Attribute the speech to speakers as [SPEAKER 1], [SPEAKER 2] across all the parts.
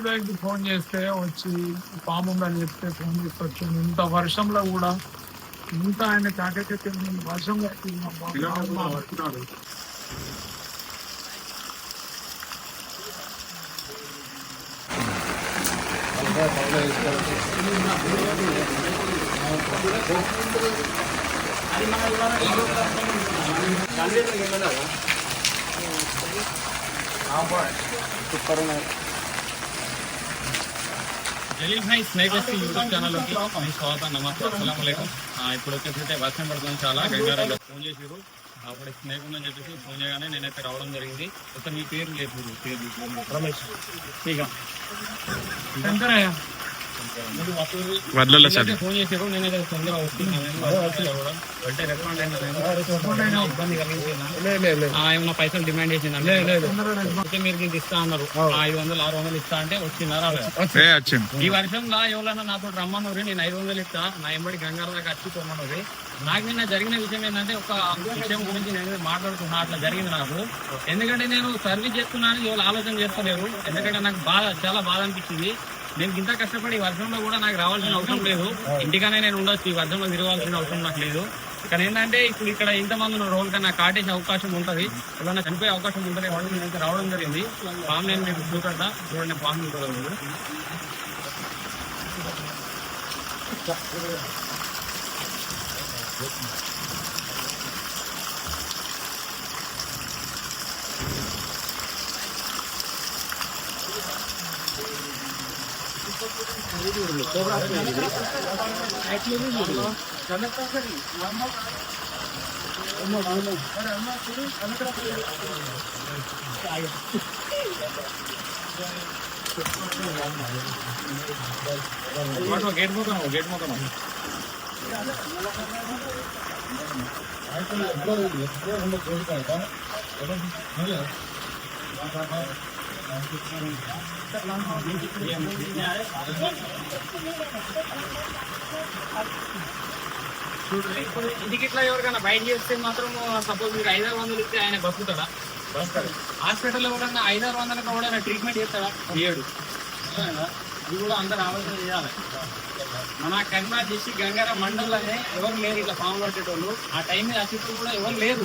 [SPEAKER 1] Bank phone చేస్తే వచ్చి పాము ఉందని చెప్తే ఫోన్ చేసి వచ్చింది ఇంత వర్షంలో కూడా ఇంత ఆయన కాకైతే వర్షంలో
[SPEAKER 2] జలీల్ భాయ్ స్నేక్ వచ్చి యూట్యూబ్ ఛానల్లోకి మీ స్వాగతం నమస్తే అస్సలం ఇప్పుడు వచ్చేసి వర్షం పడుతుంది చాలా గంగారాలో ఫోన్ చేసారు అప్పుడు స్నేక్ ఉందని చెప్పేసి ఫోన్ చేయగానే నేనైతే రావడం జరిగింది అసలు మీ పేరు లేదు పేరు రమేష్ ఇక
[SPEAKER 3] సార్.
[SPEAKER 2] ఫోన్ తొందరగా వస్తున్నాను కలిగింది? ఏమన్నా పైసలు డిమాండ్ చేసిందంటే మీరు దీనికి ఇస్తా అన్నారు. ఐదు వందలు ఆరు వందలు ఇస్తా అంటే
[SPEAKER 3] వచ్చింది
[SPEAKER 2] ఈ వర్షంలో ఎవరైనా నాతో రమ్మన్నది నేను ఐదు వందలు ఇస్తా. నా ఎంబడి గంగార దాకా వచ్చి పొమ్మన్నది నాకు నిన్న జరిగిన విషయం ఏంటంటే ఒక విషయం గురించి నేను మాట్లాడుతున్నా అట్లా జరిగింది నాకు. ఎందుకంటే నేను సర్వీస్ చేస్తున్నానని ఎవరు ఆలోచన చేస్తలేరు. ఎందుకంటే నాకు బాధ చాలా బాధ అనిపించింది. నేను ఇంత కష్టపడి ఈ వర్షంలో కూడా నాకు రావాల్సిన అవసరం లేదు. ఇంటికనే నేను ఉండొచ్చు ఈ వర్షంలో తిరగాల్సిన అవసరం నాకు లేదు. కానీ ఏంటంటే ఇప్పుడు ఇక్కడ ఇంతమంది ఉన్న రోజులు కన్నా కాటేసే అవకాశం ఉంటుంది. ఏదైనా చనిపోయే అవకాశం ఉంటుంది. వాళ్ళు నేను అయితే రావడం జరిగింది. పాము నేను మీకు చూపెడతా. చూడండి పాము ఉంటుంది ગેટમાં તો ગેટમાં તો ಆಯ್ತು ಎಲ್ಲ ಎಲ್ಲ ಒಂದು ಜೋಡಿ ಕಾಯ್ತಾ ಎಲ್ಲ ఇంటికి ఇట్లా ఎవరికైనా బయట చేస్తే మాత్రం సపోజ్ మీరు ఐదారు వందలు ఇస్తే ఆయన బతుకుతాడా? హాస్పిటల్లో ఎవరన్నా ఐదారు వందలకు ఎవడైనా ట్రీట్మెంట్ చేస్తాడా? చేయడు. ఇది కూడా అందరు ఆలోచన చేయాలి. మన కర్మా చేసి గంగార మండలంలోనే ఎవరు లేరు ఇట్లా పాము పట్టేటోళ్ళు. ఆ టైం మీద అసిస్టెంట్ కూడా ఎవరు లేరు.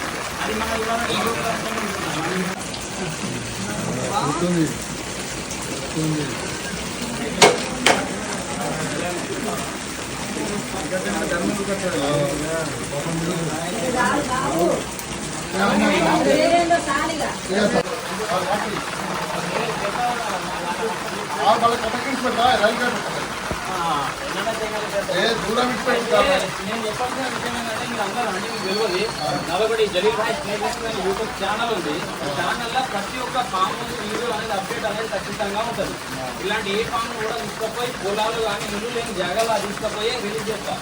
[SPEAKER 2] టైం మీద ఎవరు రాదు
[SPEAKER 3] డైరెక్ట్ గుంజిండు రైట్ అది
[SPEAKER 2] నేను చెప్పాల్సిన విషయం ఏంటంటే మీరు అందరూ అంటే మీకు తెలియదు నలభై జలీల్ భాయ్ స్నేక్ అనే యూట్యూబ్ ఛానల్ ఉంది. ఛానల్లో ప్రతి ఒక్క పాము వీడియో అనేది అప్డేట్ అనేది ఖచ్చితంగా ఉంటుంది. ఇలాంటి ఏ పాము కూడా తీసుకుపోయి పొలాలు కానీ ఇల్లు లేని జాగాలో తీసుకుపోయి రిలీజ్ చేస్తా.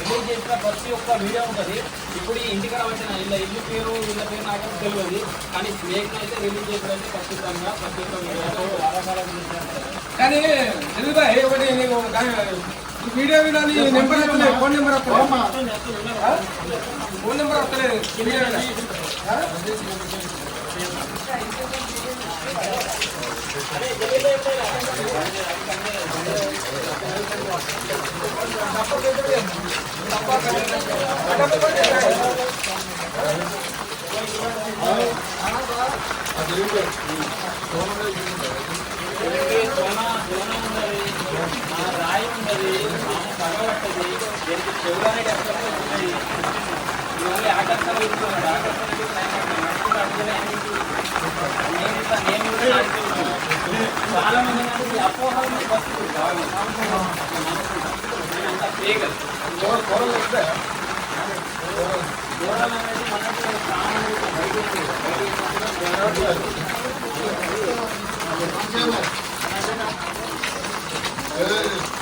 [SPEAKER 2] రిలీజ్ చేసిన ప్రతి ఒక్క వీడియో ఉంటుంది. ఇప్పుడు ఈ ఇంటికి వచ్చిన ఇళ్ళ ఇల్లు పేరు వీళ్ళ పేరు నాకు తెలియదు. కానీ స్నేక్ అయితే రిలీజ్ చేసినట్టు ఖచ్చితంగా ప్రతి ఒక్క వీడియో
[SPEAKER 4] కానీ ఎందుకు ఒకటి నీకు ఈ వీడియో మీద నీ నెంబర్ వస్తలేదు ఫోన్ నెంబర్ వస్తలేదు? ఫోన్ నెంబర్ వస్తలేదు వీడియో?
[SPEAKER 2] సోనా సోనా ఉన్నది వస్తున్నది చదవబట్టది దీనికి చెవులనే కష్టాలు వస్తున్నాయి ఇవన్నీ ఆ కష్టాలు ఇస్తున్నాడు ఆ కష్టాలు నేను కూడా చాలా మంది అపోహలు వస్తుంది అంత చేయగలరు గౌరవం వస్తే గౌరవం అనేది మనకు ప్రాణాలు బయట బయట Hey!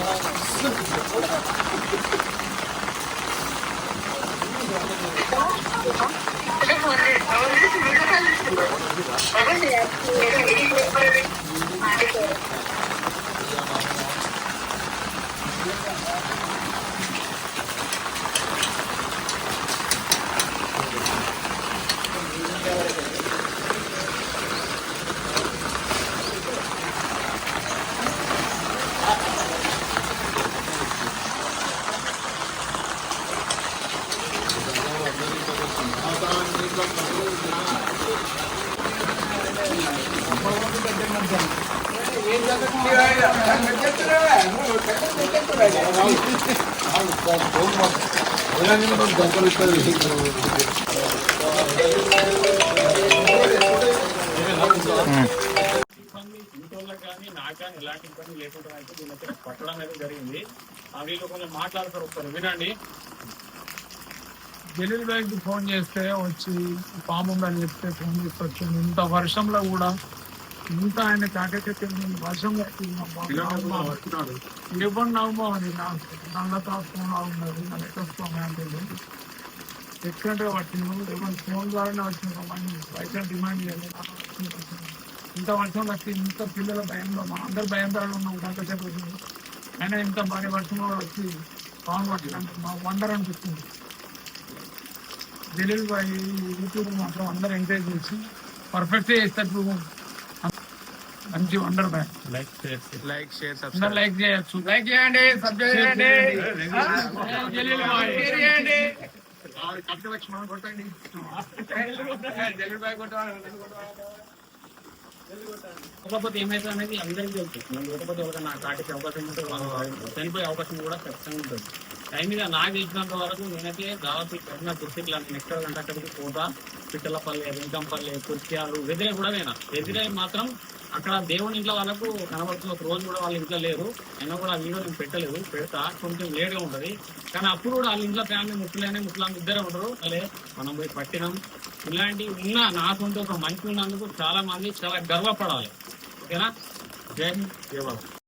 [SPEAKER 2] 是不是？పట్టడం అనేది జరిగింది కొంచెం వినండి
[SPEAKER 1] జలీల్ బ్యాంక్ ఫోన్ చేస్తే వచ్చి పాము అని చెప్తే ఫోన్ చేసి వచ్చాను. ఇంత వర్షంలో కూడా ఇంకా ఆయన తాకటం వర్షం కట్టినాడు ఇవ్వండి నవ్వుమని నల్ల తాపంలో ఉన్నారు నల్లకస్తాం అంటాడు. వచ్చింది పట్టిండు ఇవ్వండి ఫోన్ ద్వారానే వచ్చింది బయట డిమాండ్ చేయాలి. ఇంత వర్షం వచ్చి ఇంత పిల్లల భయంలో మా అందరు భయం ద్వారా ఉన్నాం తాకటం అయినా ఇంత భారీ వర్షంలో వచ్చి పవన్ పట్టినంటే మా వండర్ అనిపిస్తుంది. జలీల్ భాయ్ యూట్యూబ్ మాత్రం అందరూ ఎంకరేజ్ చేసి పర్ఫెక్ట్గా చేస్తారు మంచి wonder back
[SPEAKER 2] like
[SPEAKER 3] share like
[SPEAKER 1] share subscribe like చేయొచ్చు
[SPEAKER 4] లైక్ చేయండి సబ్స్క్రైబ్ చేయండి
[SPEAKER 1] జలీల్ బాయ్
[SPEAKER 4] షేర్ చేయండి
[SPEAKER 2] లక్ష్మణ్ కొట్టండి జలీల్ బాయ్ కొట్టకపోతే ఏమైతుంది అనేది అందరికీ తెలుసు మనం కొట్టకపోతే ఎవరైనా నాకు కాటికి అవకాశం ఉంటుంది చనిపోయే అవకాశం కూడా ఖచ్చితంగా ఉంటుంది టైంగా నాకు తెలిసినంత వరకు నేనైతే దాదాపు ఉన్న డిస్టిక్లో నేను ఎక్కడ కంటే కోట పిట్టలపల్లి వెంకంపల్లి కుర్త్యాలు వెదిరే కూడా నేను? వెదిరే మాత్రం అక్కడ దేవుని ఇంట్లో వాళ్ళకు కనబడుతున్న ఒక రోజు కూడా వాళ్ళ ఇంట్లో లేరు. అయినా కూడా వీడియో నేను పెట్టలేదు పెడతా. కొంచెం లేట్గా ఉంటుంది. కానీ అప్పుడు కూడా వాళ్ళ ఇంట్లో ఫ్యామిలీ ముసలానే ముసలాం ఇద్దరే ఉండరు అలే మనం పోయి పట్టినాం. ఇలాంటివి ఉన్న నాకుంటే ఒక మంచి ఉన్నందుకు చాలా మంది చాలా గర్వపడాలి. ఓకేనా? జై జయ